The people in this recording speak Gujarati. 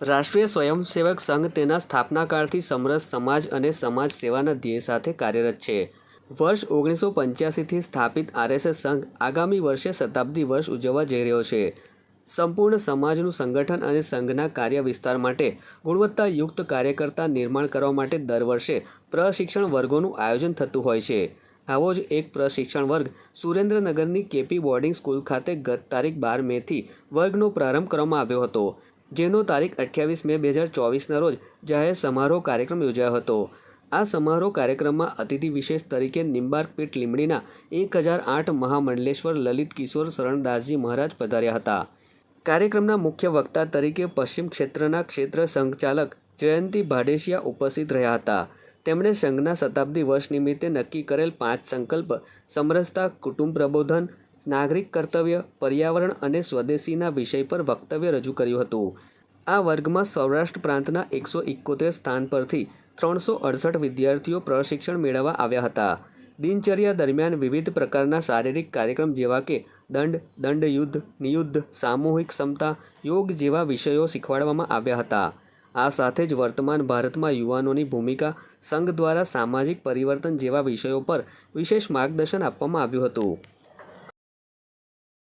રાષ્ટ્રીય સ્વયંસેવક સંઘ તેના સ્થાપનાકાળથી સમરસ સમાજ અને સમાજ સેવાના ધ્યેય સાથે કાર્યરત છે. વર્ષ ઓગણીસો પંચ્યાસીથી સ્થાપિત આરએસએસ સંઘ આગામી વર્ષે શતાબ્દી વર્ષ ઉજવવા જઈ રહ્યો છે. સંપૂર્ણ સમાજનું સંગઠન અને સંઘના કાર્ય વિસ્તાર માટે ગુણવત્તાયુક્ત કાર્યકર્તા નિર્માણ કરવા માટે દર વર્ષે પ્રશિક્ષણ વર્ગોનું આયોજન થતું હોય છે. આવો જ એક પ્રશિક્ષણ વર્ગ સુરેન્દ્રનગરની કેપી બોર્ડિંગ સ્કૂલ ખાતે ગત તારીખ બાર મેથી વર્ગનો પ્રારંભ કરવામાં આવ્યો હતો. જેનો તારીખ અઠ્યાવીસ મે બે હજાર ચોવીસના રોજ જાહેર સમારોહ કાર્યક્રમ યોજાયો હતો. આ સમારોહ કાર્યક્રમમાં અતિથિ વિશેષ તરીકે નિંબાર્ક પીઠ લીમડીના એક હજાર આઠ મહામંડલેશ્વર લલિત કિશોર શરણદાસજી મહારાજ પધાર્યા હતા. કાર્યક્રમના મુખ્ય વક્તા તરીકે પશ્ચિમ ક્ષેત્રના ક્ષેત્ર સંઘચાલક જયંતિ ભાડેશિયા ઉપસ્થિત રહ્યા હતા. તેમણે સંઘના શતાબ્દી વર્ષ નિમિત્તે નક્કી કરેલ પાંચ સંકલ્પ સમરસતા, કુટુંબ પ્રબોધન નાગરિક કર્તવ્ય, પર્યાવરણ અને સ્વદેશીના વિષય પર વક્તવ્ય રજૂ કર્યું હતું. આ વર્ગમાં સૌરાષ્ટ્ર પ્રાંતના એકસો ઇકોતેર સ્થાન પરથી ત્રણસો અડસઠ વિદ્યાર્થીઓ પ્રશિક્ષણ મેળવવા આવ્યા હતા. દિનચર્યા દરમિયાન વિવિધ પ્રકારના શારીરિક કાર્યક્રમ જેવા કે દંડ, દંડયુદ્ધ, નિયુદ્ધ, સામૂહિક ક્ષમતા, યોગ જેવા વિષયો શીખવાડવામાં આવ્યા હતા. આ સાથે જ વર્તમાન ભારતમાં યુવાનોની ભૂમિકા, સંઘ દ્વારા સામાજિક પરિવર્તન જેવા વિષયો પર વિશેષ માર્ગદર્શન આપવામાં આવ્યું હતું.